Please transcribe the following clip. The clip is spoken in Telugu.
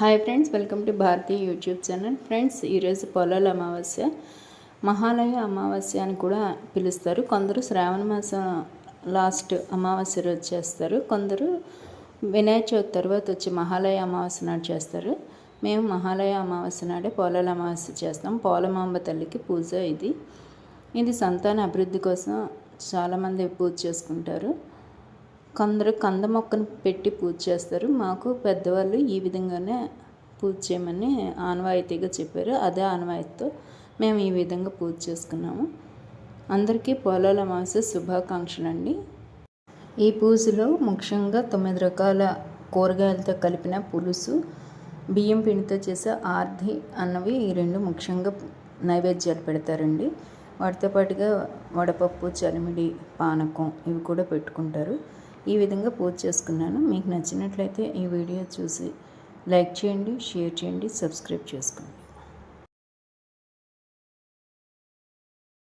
Hi friends welcome to Bharatiya YouTube channel friends ఈరోజు పొలాల అమావాస్య. మహాలయ అమావాస్య అని కూడా పిలుస్తారు. కొందరు శ్రావణ మాసం లాస్ట్ అమావాస్య రోజు చేస్తారు. కొందరు వినాయక చవితి తర్వాత వచ్చి మహాలయ అమావాస్య నాడు చేస్తారు. మేము మహాలయ అమావాస్య నాడే పోలాల అమావాస్య చేస్తాం. పోలమాంబ తల్లికి పూజ ఇది. ఇది సంతాన అభివృద్ధి కోసం చాలామంది పూజ చేసుకుంటారు. కొందరు కంద మొక్కను పెట్టి పూజ చేస్తారు. మాకు పెద్దవాళ్ళు ఈ విధంగానే పూజ చేయమని ఆనవాయితీగా చెప్పారు. అదే ఆనవాయితీతో మేము ఈ విధంగా పూజ చేసుకున్నాము. అందరికీ పొలాల మాస శుభాకాంక్షలు అండి ఈ పూజలో ముఖ్యంగా తొమ్మిది రకాల కూరగాయలతో కలిపిన పులుసు బియ్యం పిండితో చేసే ఆర్ధి అన్నవి ఈ రెండు ముఖ్యంగా నైవేద్యాలు పెడతారండి. వాటితో పాటుగా వడపప్పు చలిమిడి పానకం ఇవి కూడా పెట్టుకుంటారు. ఈ విధంగా పూజ చేసుకున్నాను. మీకు నచ్చినట్లయితే ఈ వీడియో చూసి లైక్ చేయండి షేర్ చేయండి సబ్స్క్రైబ్ చేసుకోండి.